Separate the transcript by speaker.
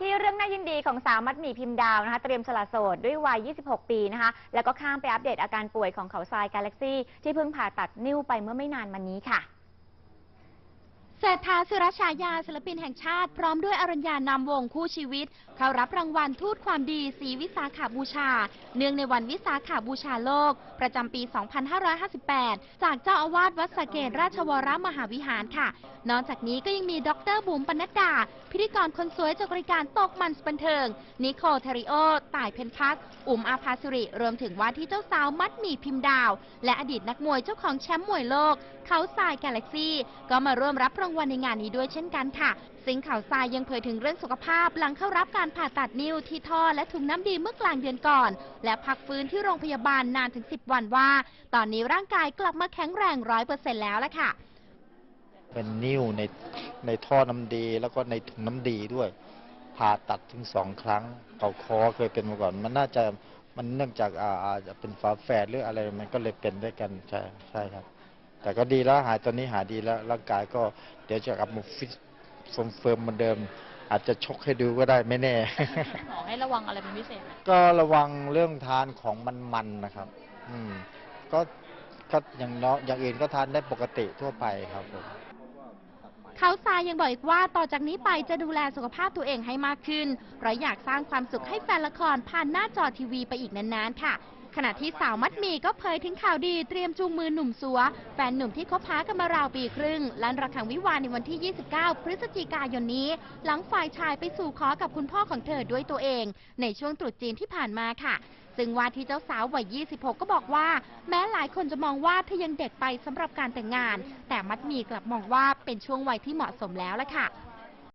Speaker 1: ที่เรื่องน่ายินดีของสาวมัดหมี่พิมพ์ดาวนะคะ เตรียมสละโสดด้วยวัย 26 ปีนะคะ แล้วก็ข้ามไปอัปเดตอาการป่วยของเขาทรายกาแล็กซี่ที่เพิ่งผ่าตัดนิ้วไปเมื่อไม่นานมานี้ค่ะ
Speaker 2: ศรษฐาศิรชายาศิลปินแห่งชาติ พร้อมด้วยอรัญญานามวงคู่ชีวิต เข้ารับรางวัลทูตความดีศีวิสาขาบูชา เนื่องในวันวิสาขาบูชาโลก ประจำปี 2558 จากเจ้าอาวาสวัดสเกตราชวรมหาวิหารค่ะ นอกจากนี้ก็ยังมีดรบุ๋มปนัดดา พิธีกรคนสวยจากรายการตกมันสบันเทิง นิโคลเทริโอ ต่ายเพนพัก อุ๋มอาภาสุริรวมถึงว่าที่เจ้าสาวมัดหมี่พิมพ์ดาว และอดีตนักมวยเจ้าของแชมป์มวยโลก เขาทรายกาแล็กซี่ ก็มาร่วมรับรางวัลวันในงานนี้ด้วยเช่นกันค่ะซึ่งเขาวทรายยังเผยถึงเรื่องสุขภาพ หลังเข้ารับการผ่าตัดนิ้วที่ท่อและถุงน้ำดีเมื่อกลางเดือนก่อน และพักฟื้นที่โรงพยาบาลนานถึง 10 วันว่า ตอนนี้ร่างกายกลับมาแข็งแรงร้อยเปอร์เซ็นต์แล้วละค่ะ
Speaker 3: เป็นนิ้วในในท่อน้ำดีแล้วก็ในถุงน้ำดีด้วย ผ่าตัดถึงสองครั้งเกาคอเคยเป็นมาก่อน มันน่าจะมันเนื่องจากอ่าอาจจะเป็นฝาแฝดหรืออะไรมันก็เลยเป็นด้วยกันใช่ใช่ครับ แต่ก็ดีแล้วหายตอนนี้หายดีแล้วร่างกายก็เดี๋ยวจะกลับมาฟิตทรงเฟิร์มเหมือนเดิม อาจจะชกให้ดูก็ได้ไม่แน่
Speaker 4: หมอให้ระวังอะไรเป็นพิเศษไหม
Speaker 3: ก็ระวังเรื่องทานของมันๆนะครับ อืม ก็ก็อย่างเนาะอย่างอื่นก็ทานได้ปกติทั่วไปครับผม
Speaker 2: เขาทรายยังบอกอีกว่าต่อจากนี้ไปจะดูแลสุขภาพตัวเองให้มากขึ้น เพราะอยากสร้างความสุขให้แฟนละครผ่านหน้าจอทีวีไปอีกนานๆค่ะ ขณะที่สาวมัดมีก็เผยถึงข่าวดีเตรียมจูงมือหนุ่มสัว แฟนหนุ่มที่คบหากันมาราวปีครึ่งลั่นระฆังวิวาในวันที่ 29 พฤศจิกายนนี้ หลังฝ่ายชายไปสู่ขอกับคุณพ่อของเธอด้วยตัวเอง ในช่วงตรุษจีนที่ผ่านมาค่ะ ซึ่งว่าที่เจ้าสาววัย 26 ก็บอกว่า แม้หลายคนจะมองว่าเธอยังเด็กไปสำหรับการแต่งงาน แต่มัดมีกลับมองว่าเป็นช่วงวัยที่เหมาะสมแล้วละค่ะ